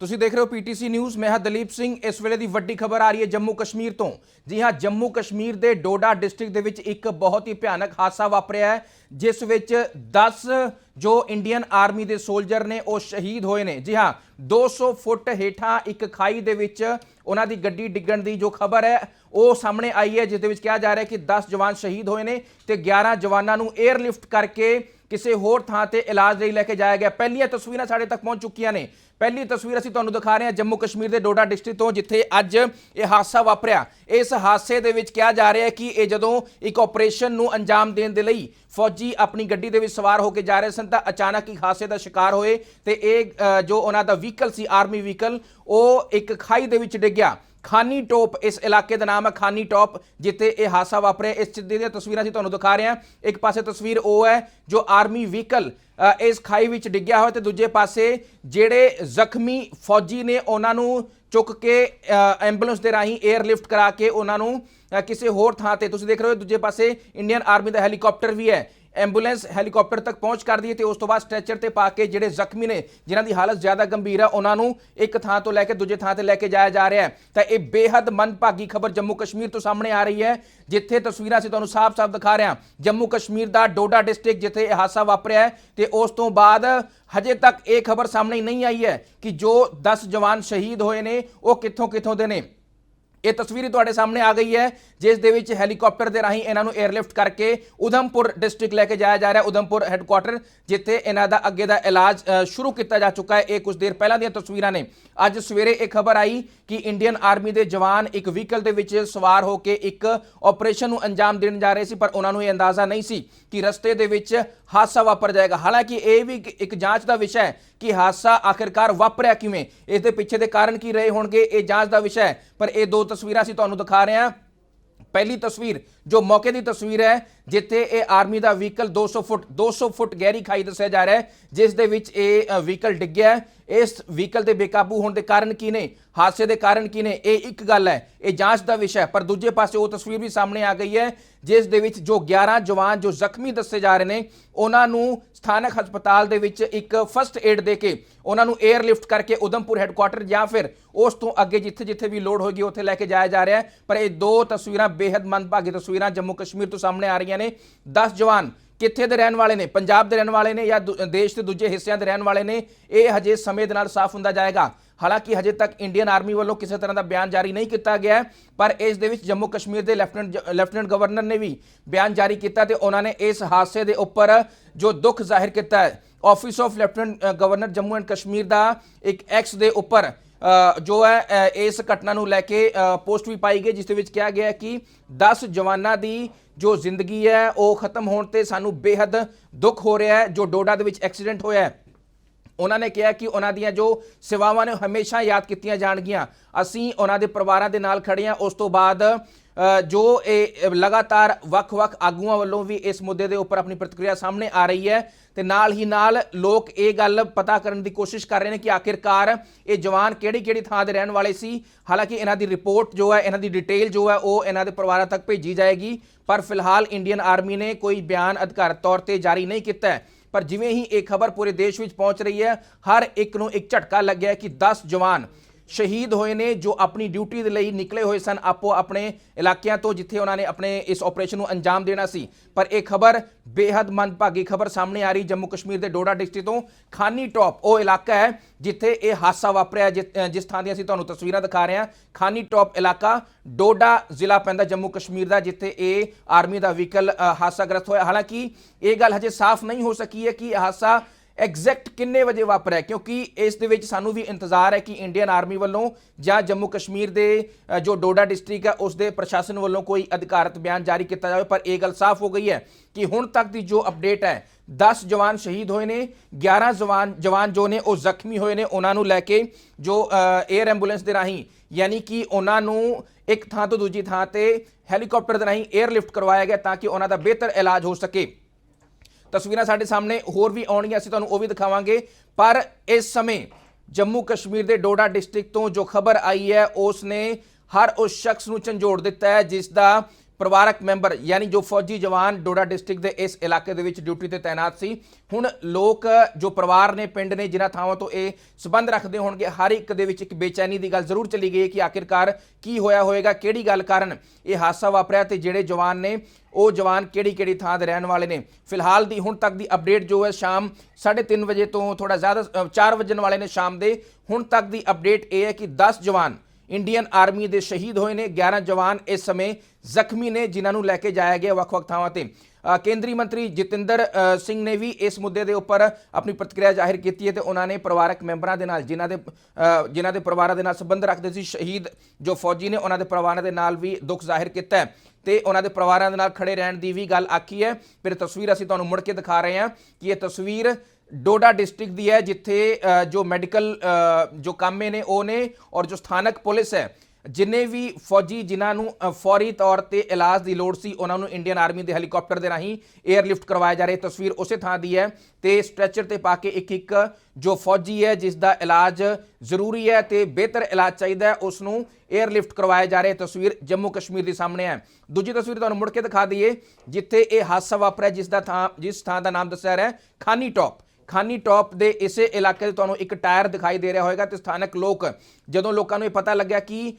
ਤੁਸੀਂ ਦੇਖ ਰਹੇ ਹੋ ਪੀਟੀਸੀ ਨਿਊਜ਼, ਮੈਂ ਹਾਂ ਦਲੀਪ ਸਿੰਘ। ਇਸ ਵੇਲੇ ਦੀ ਵੱਡੀ ਖਬਰ ਆ ਰਹੀ ਹੈ ਜੰਮੂ ਕਸ਼ਮੀਰ ਤੋਂ। ਜੀ ਹਾਂ, ਜੰਮੂ ਕਸ਼ਮੀਰ ਦੇ ਡੋਡਾ ਡਿਸਟ੍ਰਿਕਟ ਦੇ ਵਿੱਚ ਇੱਕ ਬਹੁਤ ਹੀ ਭਿਆਨਕ ਹਾਦਸਾ ਵਾਪਰਿਆ ਹੈ, ਜਿਸ ਵਿੱਚ 10 ਜੋ ਇੰਡੀਅਨ ਆਰਮੀ ਦੇ ਸੋਲਜਰ ਨੇ, ਉਹ ਸ਼ਹੀਦ ਹੋਏ ਨੇ। ਜੀ ਹਾਂ 200 ਫੁੱਟ ਹੇਠਾਂ ਇੱਕ ਖਾਈ ਦੇ ਵਿੱਚ ਉਹਨਾਂ ਦੀ ਗੱਡੀ ਡਿੱਗਣ ਦੀ ਜੋ ਖਬਰ ਹੈ, ਉਹ ਸਾਹਮਣੇ ਆਈ ਹੈ, ਜਿਸ ਦੇ ਵਿੱਚ ਕਿਹਾ ਜਾ ਰਿਹਾ ਹੈ ਕਿ 10 ਜਵਾਨ ਸ਼ਹੀਦ ਹੋਏ ਨੇ ਤੇ 11 ਜਵਾਨਾਂ ਨੂੰ 에ਅਰਲਿਫਟ ਕਰਕੇ ਕਿਸੇ ਹੋਰ ਥਾਂ ਤੇ ਇਲਾਜ ਲਈ ਲੈ ਕੇ ਜਾਇਆ ਗਿਆ। ਪਹਿਲੀਆਂ ਤਸਵੀਰਾਂ ਸਾਡੇ ਤੱਕ ਪਹੁੰਚ ਚੁੱਕੀਆਂ ਨੇ। ਪਹਿਲੀ ਤਸਵੀਰ ਅਸੀਂ ਤੁਹਾਨੂੰ ਦਿਖਾ ਰਹੇ ਹਾਂ ਜੰਮੂ ਕਸ਼ਮੀਰ ਦੇ ਡੋਡਾ ਡਿਸਟ੍ਰਿਕਟ ਤੋਂ, ਜਿੱਥੇ ਅੱਜ ਇਹ ਹਾਦਸਾ ਵਾਪਰਿਆ। ਇਸ ਹਾਦਸੇ ਦੇ ਵਿੱਚ ਕਿਹਾ ਜਾ ਰਿਹਾ ਹੈ ਕਿ ਇਹ ਜਦੋਂ ਇੱਕ ਆਪਰੇਸ਼ਨ ਨੂੰ ਅੰਜਾਮ ਦੇਣ ਦੇ ਲਈ ਫੌਜੀ ਆਪਣੀ ਗੱਡੀ ਦੇ ਵਿੱਚ ਸਵਾਰ ਹੋ ਕੇ ਜਾ ਰਹੇ ਸਨ, ਤਾਂ ਅਚਾਨਕ ਹੀ ਹਾਦਸੇ ਦਾ ਸ਼ਿਕਾਰ ਹੋਏ ਤੇ ਇਹ ਜੋ ਉਹਨਾਂ ਦਾ ਵਹੀਕਲ ਸੀ ਆਰਮੀ ਵਹੀਕਲ ਉਹ ਇੱਕ ਖਾਈ ਦੇ ਵਿੱਚ ਡਿੱਗਿਆ ਖਾਨੀ ਟੋਪ, ਇਸ ਇਲਾਕੇ ਦਾ ਨਾਮ ਹੈ ਖਾਨੀ ਟੋਪ, ਜਿੱਥੇ ਇਹ ਹਾਦਸਾ ਵਾਪਰਿਆ। ਇਸ ਚੀਜ਼ ਦੀਆਂ ਤਸਵੀਰਾਂ ਅਸੀਂ ਤੁਹਾਨੂੰ ਦਿਖਾ ਰਹੇ ਹਾਂ। ਇੱਕ ਪਾਸੇ ਤਸਵੀਰ ਉਹ ਹੈ ਜੋ ਆਰਮੀ ਵਹੀਕਲ ਇਸ ਖਾਈ ਵਿੱਚ ਡਿੱਗਿਆ ਹੋਇਆ ਤੇ ਦੂਜੇ ਪਾਸੇ ਜਿਹੜੇ ਜ਼ਖਮੀ ਫੌਜੀ ਨੇ ਉਹਨਾਂ ਨੂੰ ਚੁੱਕ ਕੇ ਐਂਬੂਲੈਂਸ ਦੇ ਰਾਹੀਂ 에ਅਰਲਿਫਟ ਕਰਾ ਕੇ ਉਹਨਾਂ ਨੂੰ ਕਿਸੇ ਹੋਰ ਥਾਂ ਤੇ। ਤੁਸੀਂ ਦੇਖ ਰਹੇ ਹੋ ਦੂਜੇ ਪਾਸੇ ਇੰਡੀਅਨ ਆਰਮੀ ਦਾ ਹੈਲੀਕਾਪਟਰ ਵੀ ਹੈ। ਐਂਬੂਲੈਂਸ ਹੈਲੀਕਾਪਟਰ ਤੱਕ ਪਹੁੰਚ ਕਰਦੀ ਹੈ ਤੇ ਉਸ ਤੋਂ ਬਾਅਦ ਸਟ੍ਰੈਚਰ ਤੇ ਪਾ ਕੇ ਜਿਹੜੇ ਜ਼ਖਮੀ ਨੇ, ਜਿਨ੍ਹਾਂ ਦੀ ਹਾਲਤ ਜ਼ਿਆਦਾ ਗੰਭੀਰ ਹੈ ਉਹਨਾਂ ਨੂੰ ਇੱਕ ਥਾਂ ਤੋਂ ਲੈ ਕੇ ਦੂਜੇ ਥਾਂ ਤੇ ਲੈ ਕੇ ਜਾਇਆ ਜਾ ਰਿਹਾ ਹੈ। ਤਾਂ ਇਹ ਬੇहद ਮੰਦਭਾਗੀ ਖਬਰ ਜੰਮੂ ਕਸ਼ਮੀਰ ਤੋਂ ਸਾਹਮਣੇ ਆ ਰਹੀ ਹੈ, ਜਿੱਥੇ ਤਸਵੀਰਾਂ ਅਸੀਂ ਤੁਹਾਨੂੰ ਸਾਫ਼-ਸਾਫ਼ ਦਿਖਾ ਰਹੇ ਹਾਂ। ਜੰਮੂ ਕਸ਼ਮੀਰ ਦਾ ਡੋਡਾ ਡਿਸਟ੍ਰਿਕਟ ਜਿੱਥੇ ਇਹ ਹਾਦਸਾ ਵਾਪਰਿਆ ਹੈ ਤੇ ਉਸ ਤੋਂ ਬਾਅਦ ਹਜੇ ਤੱਕ ਇਹ ਖਬਰ ਸਾਹਮਣੇ ਨਹੀਂ ਆਈ ਹੈ ਕਿ ਜੋ 10 ਜਵਾਨ ਸ਼ਹੀਦ ਹੋਏ ਨੇ, ਉਹ ਕਿੱਥੋਂ ਕਿੱਥੋਂ ਦੇ ਨੇ। ਇਹ ਤਸਵੀਰ ਤੁਹਾਡੇ ਸਾਹਮਣੇ ਆ ਗਈ ਹੈ, ਜਿਸ ਦੇ ਵਿੱਚ ਹੈਲੀਕਾਪਟਰ ਦੇ ਰਾਹੀਂ ਇਹਨਾਂ ਨੂੰ 에ਅਰਲਿਫਟ ਕਰਕੇ ਉਧਮਪੁਰ ਡਿਸਟ੍ਰਿਕਟ ਲੈ ਕੇ ਜਾਇਆ ਜਾ ਰਿਹਾ ਉਧਮਪੁਰ ਹੈੱਡਕੁਆਟਰ ਜਿੱਥੇ ਇਹਨਾਂ ਦਾ ਅੱਗੇ ਦਾ ਇਲਾਜ ਸ਼ੁਰੂ ਕੀਤਾ ਜਾ ਚੁੱਕਾ ਹੈ। ਇਹ ਕੁਝ ਦੇਰ ਪਹਿਲਾਂ ਦੀਆਂ ਤਸਵੀਰਾਂ ਨੇ। ਅੱਜ ਸਵੇਰੇ ਇਹ ਖਬਰ ਆਈ ਕਿ ਇੰਡੀਅਨ ਆਰਮੀ ਦੇ ਜਵਾਨ ਇੱਕ ਵਹੀਕਲ ਦੇ ਵਿੱਚ ਸਵਾਰ ਹੋ ਕੇ ਇੱਕ ਆਪਰੇਸ਼ਨ ਨੂੰ ਅੰਜਾਮ ਦੇਣ ਜਾ ਰਹੇ ਸੀ, ਪਰ ਉਹਨਾਂ ਨੂੰ ਇਹ ਅੰਦਾਜ਼ਾ ਨਹੀਂ ਸੀ ਕਿ ਰਸਤੇ ਦੇ ਵਿੱਚ ਹਾਦਸਾ ਵਾਪਰ ਜਾਏਗਾ। ਹਾਲਾਂਕਿ ਇਹ ਵੀ ਇੱਕ ਜਾਂਚ ਦਾ ਵਿਸ਼ਾ ਹੈ ਕਿ ਹਾਦਸਾ ਆਖਿਰਕਾਰ ਵਾਪਰਿਆ ਕਿਵੇਂ। ਇਸ ਦੇ ਪਿੱਛੇ ਦੇ ਕਾਰਨ ਕੀ ਰਹੇ ਹੋਣਗੇ, ਇਹ ਜਾਂਚ ਦਾ ਵਿਸ਼ਾ ਹੈ, ਪਰ ਇਹ ਦੋ ਤਸਵੀਰਾਂ ਅਸੀਂ ਤੁਹਾਨੂੰ ਦਿਖਾ ਰਹੇ ਹਾਂ। ਪਹਿਲੀ ਤਸਵੀਰ, ਜੋ ਮੌਕੇ ਦੀ ਤਸਵੀਰ ਹੈ, ਜਿੱਥੇ ਇਹ ਆਰਮੀ ਦਾ ਵਹੀਕਲ 200 ਫੁੱਟ 200 ਫੁੱਟ ਗਹਿਰੀ ਖਾਈ ਦੱਸਿਆ ਜਾ ਰਿਹਾ ਹੈ, ਜਿਸ ਦੇ ਵਿੱਚ ਇਹ ਵਹੀਕਲ ਡਿੱਗਿਆ ਇਸ ਵਹੀਕਲ ਦੇ ਬੇਕਾਬੂ ਹੋਣ ਦੇ ਕਾਰਨ ਕੀ ਨੇ? ਹਾਦਸੇ ਦੇ ਕਾਰਨ ਕੀ ਨੇ? ਇਹ ਇੱਕ ਗੱਲ ਹੈ, ਇਹ ਜਾਂਚ ਦਾ ਵਿਸ਼ਾ ਹੈ, ਪਰ ਦੂਜੇ ਪਾਸੇ ਉਹ ਤਸਵੀਰ ਵੀ ਸਾਹਮਣੇ ਆ ਗਈ ਹੈ, ਜਿਸ ਦੇ ਵਿੱਚ ਜੋ 11 ਜਵਾਨ ਜੋ ਜ਼ਖਮੀ ਦੱਸੇ ਜਾ ਰਹੇ ਨੇ, ਉਹਨਾਂ ਨੂੰ ਸਥਾਨਕ ਹਸਪਤਾਲ ਦੇ ਵਿੱਚ ਇੱਕ ਫਸਟ ਏਡ ਦੇ ਕੇ, ਉਹਨਾਂ ਨੂੰ 에ਅਰ ਲਿਫਟ ਕਰਕੇ ਉਦਮਪੁਰ ਹੈੱਡਕੁਆਟਰ ਜਾਂ ਫਿਰ ਉਸ ਤੋਂ ਅੱਗੇ ਜਿੱਥੇ-ਜਿੱਥੇ ਵੀ ਲੋਡ ਹੋਗੀ ਉੱਥੇ ਲੈ ਕੇ ਜਾਇਆ ਜਾ ਰਿਹਾ ਪਰ ਇਹ ਦੋ ਤਸਵੀਰਾਂ ਬੇहद ਮੰਦਭਾਗੀ ਤਸਵੀਰਾਂ ਜੰਮੂ ਕਸ਼ਮੀਰ ਤੋਂ ਸਾਹਮਣੇ ਆ ਰਹੀਆਂ ਨੇ। 10 ਜਵਾਨ ਕਿੱਥੇ ਦੇ ਰਹਿਣ ਵਾਲੇ ਨੇ? ਪੰਜਾਬ ਦੇ ਰਹਿਣ ਵਾਲੇ ਨੇ ਜਾਂ ਦੂ- ਦੇਸ਼ ਦੇ ਦੂਜੇ ਹਿੱਸਿਆਂ ਦੇ ਰਹਿਣ ਵਾਲੇ ਨੇ? ਇਹ ਹਜੇ ਸਮੇਂ ਦੇ ਨਾਲ ਸਾਫ਼ ਹੁੰਦਾ ਜਾਏਗਾ। ਹਾਲਾਂਕਿ ਹਜੇ ਤੱਕ ਇੰਡੀਅਨ ਆਰਮੀ ਵੱਲੋਂ ਕਿਸੇ ਤਰ੍ਹਾਂ ਦਾ ਬਿਆਨ ਜਾਰੀ ਨਹੀਂ ਕੀਤਾ ਗਿਆ ਪਰ ਇਸ ਦੇ ਵਿੱਚ ਜੰਮੂ ਕਸ਼ਮੀਰ ਦੇ ਲੈਫਟੀਨੈਂਟ ਲੈਫਟੀਨੈਂਟ ਗਵਰਨਰ ਨੇ ਵੀ ਬਿਆਨ ਜਾਰੀ ਕੀਤਾ ਤੇ ਉਹਨਾਂ ਨੇ ਇਸ ਹਾਦਸੇ ਦੇ ਉੱਪਰ ਜੋ ਦੁੱਖ ਜ਼ਾਹਿਰ ਕੀਤਾ ਹੈ office of lieutenant governor Jammu and Kashmir ਦਾ ਇੱਕ ਐਕਸ ਦੇ ਉੱਪਰ ਜੋ ਹੈ ਇਸ ਘਟਨਾ ਨੂੰ ਲੈ ਕੇ ਪੋਸਟ ਵੀ ਪਾਈ ਗਈ, ਜਿਸ ਦੇ ਵਿੱਚ ਕਿਹਾ ਗਿਆ ਕਿ 10 ਜਵਾਨਾਂ ਦੀ ਜੋ ਜ਼ਿੰਦਗੀ ਹੈ, ਉਹ ਖਤਮ ਹੋਣ ਤੇ ਸਾਨੂੰ ਬੇहद ਦੁੱਖ ਹੋ ਰਿਹਾ ਹੈ, ਜੋ ਡੋਡਾ ਦੇ ਵਿੱਚ ਐਕਸੀਡੈਂਟ ਹੋਇਆ ਹੈ। ਉਹਨਾਂ ਨੇ ਕਿਹਾ ਕਿ ਉਹਨਾਂ ਦੀਆਂ ਜੋ ਸੇਵਾਵਾਂ ਨੇ ਹਮੇਸ਼ਾ ਯਾਦ ਕੀਤੀਆਂ ਜਾਣਗੀਆਂ। ਅਸੀਂ ਉਹਨਾਂ ਦੇ ਪਰਿਵਾਰਾਂ ਦੇ ਨਾਲ ਖੜੇ ਹਾਂ। ਉਸ ਤੋਂ ਬਾਅਦ ਜੋ ਇਹ ਲਗਾਤਾਰ ਵੱਖ-ਵੱਖ ਆਗੂਆਂ ਵੱਲੋਂ ਵੀ ਇਸ ਮੁੱਦੇ ਦੇ ਉੱਪਰ ਆਪਣੀ ਪ੍ਰਤੀਕਿਰਿਆ ਸਾਹਮਣੇ ਆ ਰਹੀ ਹੈ ਤੇ ਨਾਲ ਹੀ ਨਾਲ ਲੋਕ ਇਹ ਗੱਲ ਪਤਾ ਕਰਨ ਦੀ ਕੋਸ਼ਿਸ਼ ਕਰ ਰਹੇ ਨੇ ਕਿ ਆਖਿਰਕਾਰ ਇਹ ਜਵਾਨ ਕਿਹੜੀ-ਕਿਹੜੀ ਥਾਂ ਦੇ ਰਹਿਣ ਵਾਲੇ ਸੀ। ਹਾਲਾਂਕਿ ਇਹਨਾਂ ਦੀ ਰਿਪੋਰਟ ਜੋ ਹੈ, ਇਹਨਾਂ ਦੀ ਡਿਟੇਲ ਜੋ ਹੈ, ਉਹ ਇਹਨਾਂ ਦੇ ਪਰਿਵਾਰਾਂ ਤੱਕ ਭੇਜੀ ਜਾਏਗੀ। ਪਰ ਫਿਲਹਾਲ ਇੰਡੀਅਨ ਆਰਮੀ ਨੇ ਕੋਈ ਬਿਆਨ ਅਧਿਕਾਰਤ ਤੌਰ ਤੇ ਜਾਰੀ ਨਹੀਂ ਕੀਤਾ ਹੈ। ਪਰ ਜਿਵੇਂ ਹੀ ਇਹ ਖਬਰ ਪੂਰੇ ਦੇਸ਼ ਵਿੱਚ ਪਹੁੰਚ ਰਹੀ ਹੈ, ਹਰ ਇੱਕ ਨੂੰ ਇੱਕ ਝਟਕਾ ਲੱਗਿਆ ਕਿ 10 ਜਵਾਨ ਸ਼ਹੀਦ ਹੋਏ ਨੇ ਜੋ ਆਪਣੀ ਡਿਊਟੀ ਦੇ ਲਈ ਨਿਕਲੇ ਹੋਏ ਸਨ ਆਪੋ ਆਪਣੇ ਇਲਾਕਿਆਂ ਤੋਂ ਜਿੱਥੇ ਉਹਨਾਂ ਨੇ ਆਪਣੇ ਇਸ ਆਪਰੇਸ਼ਨ ਨੂੰ ਅੰਜਾਮ ਦੇਣਾ ਸੀ। ਪਰ ਇਹ ਖਬਰ ਬੇहद ਮੰਦਭਾਗੀ ਖਬਰ ਸਾਹਮਣੇ ਆ ਰਹੀ ਜੰਮੂ ਕਸ਼ਮੀਰ ਦੇ ਡੋਡਾ ਡਿਸਟ੍ਰਿਕਟ ਤੋਂ। ਖਾਨੀ ਟੌਪ ਉਹ ਇਲਾਕਾ ਹੈ ਜਿੱਥੇ ਇਹ ਹਾਦਸਾ ਵਾਪਰਿਆ ਜਿ- ਜਿਸ ਥਾਂ ਦੀਆਂ ਅਸੀਂ ਤੁਹਾਨੂੰ ਤਸਵੀਰਾਂ ਦਿਖਾ ਰਹੇ ਹਾਂ। ਖਾਨੀ ਟੌਪ ਇਲਾਕਾ ਡੋਡਾ ਜ਼ਿਲ੍ਹਾ ਪੈਂਦਾ ਜੰਮੂ ਕਸ਼ਮੀਰ ਦਾ ਜਿੱਥੇ ਇਹ ਆਰਮੀ ਦਾ ਵਹੀਕਲ ਅ, ਹਾਦਸਾਗ੍ਰਸਤ ਹੋਇਆ। ਹਾਲਾਂਕਿ ਇਹ ਗੱਲ ਹਜੇ ਸਾਫ਼ ਨਹੀਂ ਹੋ ਸਕੀ ਹੈ ਕਿ ਇਹ ਹਾਦਸਾ ਐਗਜ਼ੈਕਟ ਕਿੰਨੇ ਵਜੇ ਵਾਪਰਿਆ ਕਿਉਂਕਿ ਇਸ ਦੇ ਵਿੱਚ ਸਾਨੂੰ ਵੀ ਇੰਤਜ਼ਾਰ ਹੈ ਕਿ ਇੰਡੀਅਨ ਆਰਮੀ ਵੱਲੋਂ ਜਾਂ ਜੰਮੂ ਕਸ਼ਮੀਰ ਦੇ ਜੋ ਡੋਡਾ ਡਿਸਟ੍ਰਿਕਟ ਹੈ, ਉਸ ਦੇ ਪ੍ਰਸ਼ਾਸਨ ਵੱਲੋਂ ਕੋਈ ਅਧਿਕਾਰਤ ਬਿਆਨ ਜਾਰੀ ਕੀਤਾ ਜਾਵੇ। ਪਰ ਇਹ ਗੱਲ ਸਾਫ਼ ਹੋ ਗਈ ਹੈ ਕਿ ਹੁਣ ਤੱਕ ਦੀ ਜੋ ਅਪਡੇਟ ਹੈ 10 ਜਵਾਨ ਸ਼ਹੀਦ ਹੋਏ ਨੇ 11 ਜਵਾਨ ਜਵਾਨ ਜੋ ਨੇ ਉਹ ਜ਼ਖਮੀ ਹੋਏ ਨੇ। ਉਹਨਾਂ ਨੂੰ ਲੈ ਕੇ ਜੋ 에ਅਰ ਐਂਬੂਲੈਂਸ ਦੇ ਰਾਹੀਂ, ਯਾਨੀ ਕਿ ਉਹਨਾਂ ਨੂੰ ਇੱਕ ਥਾਂ ਤੋਂ ਦੂਜੀ ਥਾਂ ਤੇ ਹੈਲੀਕਾਪਟਰ ਦੇ ਰਾਹੀਂ 에ਅਰਲਿਫਟ ਕਰਵਾਇਆ ਗਿਆ ਤਾਂ ਕਿ ਉਹਨਾਂ ਦਾ ਬਿਹਤਰ ਇਲਾਜ ਹੋ ਸਕੇ। ਤਸਵੀਰਾਂ ਸਾਡੇ ਸਾਹਮਣੇ ਹੋਰ ਵੀ ਆਉਣਗੀਆਂ, ਅਸੀਂ ਤੁਹਾਨੂੰ ਉਹ ਵੀ ਦਿਖਾਵਾਂਗੇ। ਪਰ ਇਸ ਸਮੇਂ ਜੰਮੂ ਕਸ਼ਮੀਰ ਦੇ ਡੋਡਾ ਡਿਸਟ੍ਰਿਕਟ ਤੋਂ ਜੋ ਖਬਰ ਆਈ ਹੈ, ਉਸ ਨੇ ਹਰ ਉਸ ਸ਼ਖਸ ਨੂੰ ਝੰਜੋੜ ਦਿੱਤਾ ਹੈ, ਜਿਸ ਦਾ ਪਰਿਵਾਰਕ ਮੈਂਬਰ ਯਾਨੀ ਜੋ ਫੌਜੀ ਜਵਾਨ ਡੋਡਾ ਡਿਸਟ੍ਰਿਕਟ ਦੇ ਇਸ ਇਲਾਕੇ ਦੇ ਵਿੱਚ ਡਿਊਟੀ ਤੇ ਤਾਇਨਾਤ ਸੀ। ਹੁਣ ਲੋਕ ਜੋ ਪਰਿਵਾਰ ਨੇ ਪਿੰਡ ਨੇ ਜਿਨ੍ਹਾਂ ਥਾਵਾਂ ਤੋਂ ਇਹ ਸਬੰਧ ਰੱਖਦੇ ਹੋਣਗੇ ਹਰ ਇੱਕ ਦੇ ਵਿੱਚ ਇੱਕ ਬੇਚੈਨੀ ਦੀ ਗੱਲ ਜ਼ਰੂਰ ਚਲੀ ਗਈ ਹੈ ਕਿ ਆਖਿਰਕਾਰ ਕੀ ਹੋਇਆ ਹੋਵੇਗਾ ਕਿਹੜੀ ਗੱਲ ਕਾਰਨ ਇਹ ਹਾਦਸਾ ਵਾਪਰਿਆ ਤੇ ਜਿਹੜੇ ਜਵਾਨ ਨੇ ਉਹ ਜਵਾਨ ਕਿਹੜੀ ਕਿਹੜੀ ਥਾਂ ਦੇ ਰਹਿਣ ਵਾਲੇ ਨੇ? ਫਿਲਹਾਲ ਦੀ ਹੁਣ ਤੱਕ ਦੀ ਅਪਡੇਟ ਜੋ ਹੈ ਸ਼ਾਮ 3:30 ਵਜੇ ਤੋਂ ਥੋੜਾ ਜ਼ਿਆਦਾ ਅ, 4 ਵਜਣ ਵਾਲੇ ਨੇ ਸ਼ਾਮ ਦੇ। ਹੁਣ ਤੱਕ ਦੀ ਅਪਡੇਟ ਇਹ ਹੈ ਕਿ 10 ਜਵਾਨ ਇੰਡੀਅਨ ਆਰਮੀ ਦੇ ਸ਼ਹੀਦ ਹੋਏ ਨੇ। 11 ਜਵਾਨ ਇਸ ਸਮੇਂ ਜ਼ਖਮੀ ਨੇ, ਜਿਨ੍ਹਾਂ ਨੂੰ ਲੈ ਕੇ ਜਾਇਆ ਗਿਆ ਵੱਖ-ਵੱਖ ਥਾਵਾਂ ਤੇ। ਕੇਂਦਰੀ ਮੰਤਰੀ ਜਤਿੰਦਰ ਸਿੰਘ ਨੇ ਵੀ ਇਸ ਮੁੱਦੇ ਦੇ ਉੱਪਰ ਆਪਣੀ ਪ੍ਰਤੀਕਿਰਿਆ ਜ਼ਾਹਿਰ ਕੀਤੀ ਹੈ ਤੇ ਉਹਨਾਂ ਨੇ ਪਰਿਵਾਰਕ ਮੈਂਬਰਾਂ ਦੇ ਨਾਲ, ਜਿਨ੍ਹਾਂ ਦੇ ਜਿਨ੍ਹਾਂ ਦੇ ਪਰਿਵਾਰਾਂ ਦੇ ਨਾਲ ਸੰਬੰਧ ਰੱਖਦੇ ਸੀ, ਸ਼ਹੀਦ ਜੋ ਫੌਜੀ ਨੇ, ਉਹਨਾਂ ਦੇ ਪਰਿਵਾਰਾਂ ਦੇ ਨਾਲ ਵੀ ਦੁੱਖ ਜ਼ਾਹਿਰ ਕੀਤਾ ਹੈ। ਤੇ ਉਹਨਾਂ ਦੇ ਪਰਿਵਾਰਾਂ ਦੇ ਨਾਲ ਖੜੇ ਰਹਿਣ ਦੀ ਵੀ ਗੱਲ ਆਖੀ ਹੈ। ਫਿਰ ਤਸਵੀਰ ਅਸੀਂ ਤੁਹਾਨੂੰ ਮੁੜ ਕੇ ਦਿਖਾ ਰਹੇ ਹਾਂ ਕਿ ਇਹ ਤਸਵੀਰ ਡੋਡਾ ਡਿਸਟ੍ਰਿਕਟ ਦੀ ਹੈ, ਜਿੱਥੇ ਜੋ ਮੈਡੀਕਲ ਜੋ ਕਾਮੇ ਨੇ ਉਹ ਨੇ ਔਰ ਜੋ ਸਥਾਨਕ ਪੁਲਿਸ ਹੈ, ਜਿਨੇ ਵੀ ਫੌਜੀ ਜਿਨ੍ਹਾਂ ਨੂੰ ਫੌਰੀ ਤੌਰ ਤੇ ਇਲਾਜ ਦੀ ਲੋੜ ਸੀ, ਉਹਨਾਂ ਨੂੰ ਇੰਡੀਅਨ ਆਰਮੀ ਦੇ ਹੈਲੀਕਾਪਟਰ ਦੇ ਰਾਹੀਂ 에ਅਰਲਿਫਟ ਕਰਵਾਇਆ ਜਾ ਰਿਹਾ ਤਸਵੀਰ ਉਸੇ ਥਾਂ ਦੀ ਹੈ ਤੇ ਸਟ੍ਰੈਚਰ ਤੇ ਪਾ ਕੇ ਇੱਕ ਇੱਕ ਜੋ ਫੌਜੀ ਹੈ, ਜਿਸ ਦਾ ਇਲਾਜ ਜ਼ਰੂਰੀ ਹੈ ਤੇ ਬਿਹਤਰ ਇਲਾਜ ਚਾਹੀਦਾ ਹੈ, ਉਸ ਨੂੰ 에ਅਰਲਿਫਟ ਕਰਵਾਇਆ ਜਾ ਰਿਹਾ ਤਸਵੀਰ ਜੰਮੂ ਕਸ਼ਮੀਰ ਦੇ ਸਾਹਮਣੇ ਹੈ। ਦੂਜੀ ਤਸਵੀਰ ਤੁਹਾਨੂੰ ਮੁੜ ਕੇ ਦਿਖਾ ਦਈਏ, ਜਿੱਥੇ ਇਹ ਹਾਦਸਾ ਵਾਪਰਿਆ, ਜਿਸ ਦਾ ਥਾਂ, ਜਿਸ ਥਾਂ ਦਾ ਨਾਮ ਦੱਸਿਆ ਰਿਹਾ ਹੈ, ਖਾਨੀ ਟੌਪ ਖਾਨੀ ਟੌਪ ਦੇ ਇਸੇ ਇਲਾਕੇ 'ਤੇ ਤੁਹਾਨੂੰ ਇੱਕ ਟਾਇਰ ਦਿਖਾਈ ਦੇ ਰਿਹਾ ਹੋਵੇਗਾ ਤੇ ਸਥਾਨਕ ਲੋਕ, ਜਦੋਂ ਲੋਕਾਂ ਨੂੰ ਇਹ ਪਤਾ ਲੱਗਿਆ ਕਿ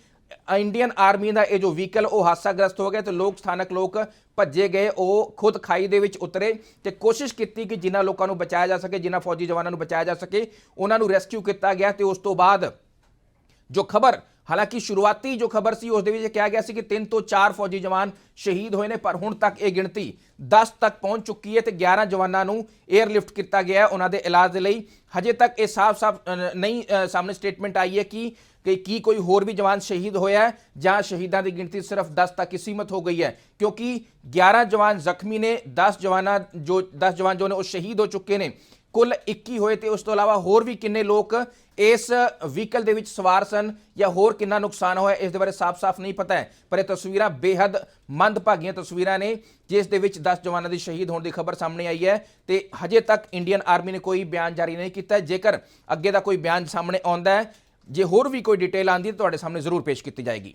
ਇੰਡੀਅਨ ਆਰਮੀ ਦਾ ਇਹ ਜੋ ਵਹੀਕਲ, ਉਹ ਹਾਦਸਾਗ੍ਰਸਤ ਹੋ ਗਿਆ ਤੇ ਲੋਕ, ਸਥਾਨਕ ਲੋਕ ਭੱਜੇ ਗਏ, ਉਹ ਖੁਦ ਖਾਈ ਦੇ ਵਿੱਚ ਉਤਰੇ ਤੇ ਕੋਸ਼ਿਸ਼ ਕੀਤੀ ਕਿ ਜਿਨ੍ਹਾਂ ਲੋਕਾਂ ਨੂੰ ਬਚਾਇਆ ਜਾ ਸਕੇ, ਜਿਨ੍ਹਾਂ ਫੌਜੀ ਜਵਾਨਾਂ ਨੂੰ ਬਚਾਇਆ ਜਾ ਸਕੇ, ਉਹਨਾਂ ਨੂੰ ਰੈਸਕਿਊ ਕੀਤਾ ਗਿਆ ਤੇ ਉਸ ਤੋਂ ਬਾਅਦ ਜੋ ਖਬਰ ਹਾਲਾਂਕਿ ਸ਼ੁਰੂਆਤੀ ਜੋ ਖਬਰ ਸੀ, ਉਸ ਦੇ ਵਿੱਚ ਕਿਹਾ ਗਿਆ ਸੀ ਕਿ 3 ਤੋਂ 4 ਫੌਜੀ ਜਵਾਨ ਸ਼ਹੀਦ ਹੋਏ ਨੇ, ਪਰ ਹੁਣ ਤੱਕ ਇਹ ਗਿਣਤੀ 10 ਤੱਕ ਪਹੁੰਚ ਚੁੱਕੀ ਹੈ ਤੇ 11 ਜਵਾਨਾਂ ਨੂੰ 에ਅਰਲਿਫਟ ਕੀਤਾ ਗਿਆ ਹੈ ਉਹਨਾਂ ਦੇ ਇਲਾਜ ਦੇ ਲਈ। ਹਜੇ ਤੱਕ ਇਹ ਸਾਫ਼-ਸਾਫ਼ ਨਹੀਂ ਸਾਹਮਣੇ ਸਟੇਟਮੈਂਟ ਆਈ ਹੈ ਕਿ ਕਿ ਕੀ ਕੋਈ ਹੋਰ ਵੀ ਜਵਾਨ ਸ਼ਹੀਦ ਹੋਇਆ ਹੈ ਜਾਂ ਸ਼ਹੀਦਾਂ ਦੀ ਗਿਣਤੀ ਸਿਰਫ 10 ਤੱਕ ਹੀ ਸੀਮਤ ਹੋ ਗਈ ਹੈ, ਕਿਉਂਕਿ 11 ਜਵਾਨ ਜ਼ਖਮੀ ਨੇ 10 ਜਵਾਨਾਂ ਜੋ 10 ਜਵਾਨ ਜੋ ਨੇ ਉਹ ਸ਼ਹੀਦ ਹੋ ਚੁੱਕੇ ਨੇ। ਕੁੱਲ 21 ਹੋਏ ਤੇ ਉਸ ਤੋਂ ਇਲਾਵਾ ਹੋਰ ਵੀ ਕਿੰਨੇ ਲੋਕ ਇਸ ਵਹੀਕਲ ਦੇ ਵਿੱਚ ਸਵਾਰ ਸਨ ਜਾਂ ਹੋਰ ਕਿੰਨਾ ਨੁਕਸਾਨ ਹੋਇਆ, ਇਸ ਦੇ ਬਾਰੇ ਸਾਫ਼-ਸਾਫ਼ ਨਹੀਂ ਪਤਾ ਹੈ, ਪਰ ਇਹ ਤਸਵੀਰਾਂ ਬੇहद ਮੰਦਭਾਗੀਆਂ ਤਸਵੀਰਾਂ ਨੇ, ਜਿਸ ਦੇ ਵਿੱਚ 10 ਜਵਾਨਾਂ ਦੀ ਸ਼ਹੀਦ ਹੋਣ ਦੀ ਖਬਰ ਸਾਹਮਣੇ ਆਈ ਹੈ ਤੇ ਹਜੇ ਤੱਕ ਇੰਡੀਅਨ ਆਰਮੀ ਨੇ ਕੋਈ ਬਿਆਨ ਜਾਰੀ ਨਹੀਂ ਕੀਤਾ। ਜੇਕਰ ਅੱਗੇ ਦਾ ਕੋਈ ਬਿਆਨ ਸਾਹਮਣੇ ਆਉਂਦਾ ਹੈ, ਜੇ ਹੋਰ ਵੀ ਕੋਈ ਡਿਟੇਲ ਆਂਦੀ ਹੈ ਤੁਹਾਡੇ ਸਾਹਮਣੇ ਜ਼ਰੂਰ ਪੇਸ਼ ਕੀਤੀ ਜਾਏਗੀ।